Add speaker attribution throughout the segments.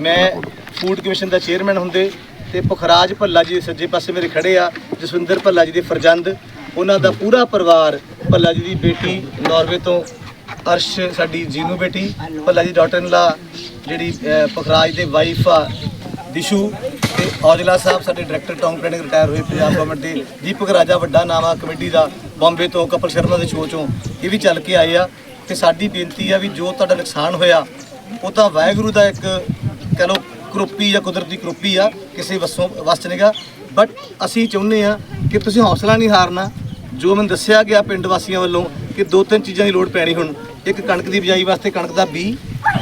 Speaker 1: ਮੈਂ food commission ਦਾ chairman ਹੁੰਦੇ ਤੇ ਪੁਖਰਾਜ ਭੱਲਾ ਜੀ ਸੱਜੇ ਪਾਸੇ ਮੇਰੇ ਖੜੇ ਆ ਜਸਵਿੰਦਰ ਭੱਲਾ ਜੀ ਦੇ ਫਰਜ਼ੰਦ। ਉਹਨਾਂ ਦਾ ਪੂਰਾ ਪਰਿਵਾਰ ਭੱਲਾ ਜੀ ਦੀ ਬੇਟੀ ਨਾਰਵੇ ਤੋਂ ਅਰਸ਼ ਸਾਡੀ ਜੀਨੂ ਬੇਟੀ ਭੱਲਾ ਜੀ ਡਾਟਰ ਲਾ ਜਿਹੜੀ ਅਹ, ਪੁਖਰਾਜ ਦੇ ਵਾਈਫ ਆ ਦਿਸ਼ੂ ਤੇ ਔਜਲਾ ਸਾਹਿਬ ਸਾਡੇ ਡਾਇਰੈਕਟਰ ਟੌਂਗ ਟ੍ਰੇਨਿੰਗ ਰਿਟਾਇਰ ਹੋਏ ਪੰਜਾਬ ਗਵਰਨਮੈਂਟ ਦੇ ਦੀਪਕ ਰਾਜਾ ਵੱਡਾ ਨਾਮਾ ਕਮੇਟੀ ਦਾ ਬੰਬੇ ਤੋਂ ਕਪਲ ਸ਼ਰਮਾ ਦੇ ਸ਼ੋਅ ਚੋਂ ਇਹ ਵੀ ਚੱਲ ਕੇ ਆਏ ਆ। ਤੇ ਸਾਡੀ ਬੇਨਤੀ ਆ ਵੀ ਜੋ ਤੁਹਾਡਾ ਨੁਕਸਾਨ ਹੋਇਆ ਉਹ ਤਾਂ ਵਾਹਿਗੁਰੂ ਦਾ ਇੱਕ ਕਹ ਲਓ ਕਰੋਪੀ ਜਾਂ ਕੁਦਰਤੀ ਕਰੋਪੀ ਆ, ਕਿਸੇ ਵਸੋਂ ਵਸ ਨਹੀਂਗਾ ਬਟ ਅਸੀਂ ਚਾਹੁੰਦੇ ਆ ਕਿ ਤੁਸੀਂ ਹੌਸਲਾ ਨਹੀਂ ਹਾਰਨਾ। ਜੋ ਮੈਨੂੰ ਦੱਸਿਆ ਗਿਆ ਪਿੰਡ ਵਾਸੀਆਂ ਵੱਲੋਂ ਕਿ ਦੋ ਤਿੰਨ ਚੀਜ਼ਾਂ ਦੀ ਲੋੜ ਪੈਣੀ ਹੁਣ। ਇੱਕ ਕਣਕ ਦੀ ਬਿਜਾਈ ਵਾਸਤੇ ਕਣਕ ਦਾ ਬੀ,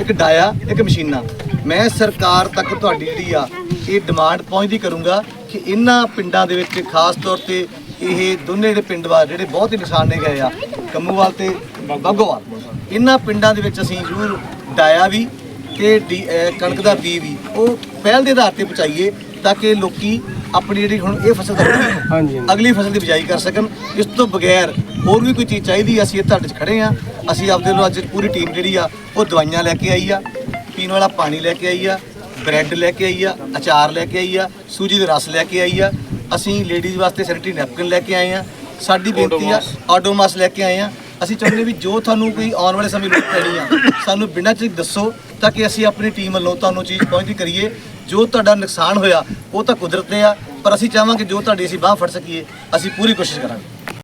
Speaker 1: ਇੱਕ ਡਾਇਆ, ਇੱਕ ਮਸ਼ੀਨਾਂ। ਮੈਂ ਸਰਕਾਰ ਤੱਕ ਤੁਹਾਡੀ ਜਿਹੜੀ ਆ, ਇਹ ਡਿਮਾਂਡ ਪਹੁੰਚਦੀ ਕਰੂੰਗਾ ਕਿ ਇਹਨਾਂ ਪਿੰਡਾਂ ਦੇ ਵਿੱਚ ਖਾਸ ਤੌਰ ਤੇ ਇਹ ਦੋਨੇ ਜਿਹੜੇ ਪਿੰਡ ਵਾ, ਜਿਹੜੇ ਬਹੁਤ ਹੀ ਨੁਕਸਾਨ ਨੇ ਗਏ ਆ, ਕੰਮੂਵਾਲ ਤੇ ਬਾਗੋਵਾਲ। ਇਹਨਾਂ ਪਿੰਡਾਂ ਦੇ ਵਿੱਚ ਅਸੀਂ ਜ਼ਰੂਰ ਡਾਇਆ ਵੀ ਤੇ ਕਣਕ ਦਾ ਬੀ ਵੀ ਉਹ ਪਹਿਲ ਦੇ ਆਧਾਰ ਤੇ ਪਹੁੰਚਾਈਏ ਤਾਂ ਕਿ ਲੋਕੀ ਆਪਣੀ ਜਿਹੜੀ ਹੁਣ ਇਹ ਫਸਲ ਦਾ ਅਗਲੀ ਫਸਲ ਦੀ ਬਿਜਾਈ ਕਰ ਸਕਣ। ਇਸ ਤੋਂ ਬਗੈਰ ਹੋਰ ਵੀ ਕੋਈ ਚੀਜ਼ ਚਾਹੀਦੀ ਅਸੀਂ ਇਹ ਤੁਹਾਡੇ 'ਚ ਖੜੇ ਆ। ਅਸੀਂ ਆਪਦੇ ਨੂੰ ਅੱਜ ਪੂਰੀ ਟੀਮ ਜਿਹੜੀ ਆ ਉਹ ਦਵਾਈਆਂ ਲੈ ਕੇ ਆਈ ਆ ਪੀਣ ਵਾਲਾ ਪਾਣੀ ਲੈ ਕੇ ਆਈ ਆ ਬ੍ਰੈਡ ਲੈ ਕੇ ਆਈ ਆ ਅਚਾਰ ਲੈ ਕੇ ਆਈ ਆ ਸੂਜੀ ਦੇ ਰਸ ਲੈ ਕੇ ਆਈ ਆ। ਅਸੀਂ ਲੇਡੀਜ਼ ਵਾਸਤੇ ਸੈਨੀਟਰੀ ਨੈਪਕਿਨ ਲੈ ਕੇ ਆਏ ਆ। ਸਾਡੀ ਬੇਨਤੀ ਆ ਆਡੋਮਾਸ ਲੈ ਕੇ ਆਏ ਆ। ਅਸੀਂ ਚਾਹੁੰਦੇ ਵੀ ਜੋ ਤੁਹਾਨੂੰ ਕੋਈ ਆਉਣ ਵਾਲੇ ਸਮੇਂ ਲੋੜ ਪੈਣੀ ਆ, ਸਾਨੂੰ ਬਿਨਾਂ ਚੀਜ਼ ਦੱਸੋ ਤਾਂ ਕਿ ਅਸੀਂ ਆਪਣੀ ਟੀਮ ਵੱਲੋਂ ਤੁਹਾਨੂੰ ਚੀਜ਼ ਪਹੁੰਚਦੀ ਕਰੀਏ। ਜੋ ਤੁਹਾਡਾ ਨੁਕਸਾਨ ਹੋਇਆ, ਉਹ ਤਾਂ ਕੁਦਰਤ ਦੇ ਆ, ਪਰ ਅਸੀਂ ਚਾਹਾਂਗੇ ਜੋ ਤੁਹਾਡੀ ਅਸੀਂ ਬਾਹ ਫੜ ਸਕੀਏ, ਅਸੀਂ ਪੂਰੀ ਕੋਸ਼ਿਸ਼ ਕਰਾਂਗੇ।